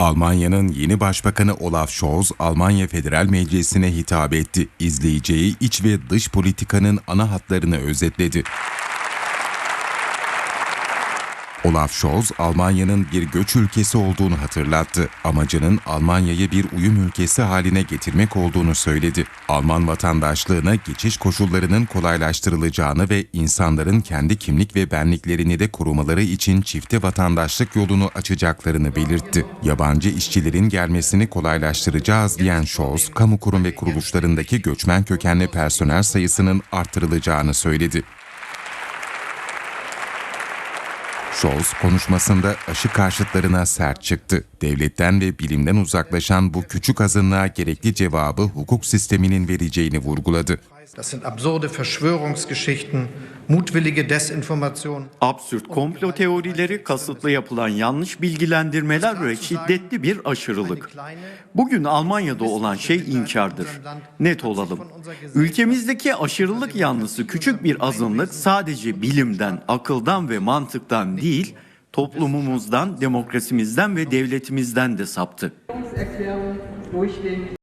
Almanya'nın yeni başbakanı Olaf Scholz, Almanya Federal Meclisi'ne hitap etti. İzleyeceği iç ve dış politikanın ana hatlarını özetledi. Olaf Scholz, Almanya'nın bir göç ülkesi olduğunu hatırlattı. Amacının Almanya'yı bir uyum ülkesi haline getirmek olduğunu söyledi. Alman vatandaşlığına geçiş koşullarının kolaylaştırılacağını ve insanların kendi kimlik ve benliklerini de korumaları için çifte vatandaşlık yolunu açacaklarını belirtti. Yabancı işçilerin gelmesini kolaylaştıracağız diyen Scholz, kamu kurum ve kuruluşlarındaki göçmen kökenli personel sayısının artırılacağını söyledi. Scholz konuşmasında aşı karşıtlarına sert çıktı. Devletten ve bilimden uzaklaşan bu küçük azınlığa gerekli cevabı hukuk sisteminin vereceğini vurguladı. Das sind absurde Verschwörungsgeschichten, mutwillige Desinformation. Absürt komplo teorileri, kasıtlı yapılan yanlış bilgilendirmeler ve şiddetli bir aşırılık. Bugün Almanya'da olan şey inkardır. Net olalım. Ülkemizdeki aşırılık yanlısı küçük bir azınlık sadece bilimden, akıldan ve mantıktan değil, toplumumuzdan, demokrasimizden ve devletimizden de saptı.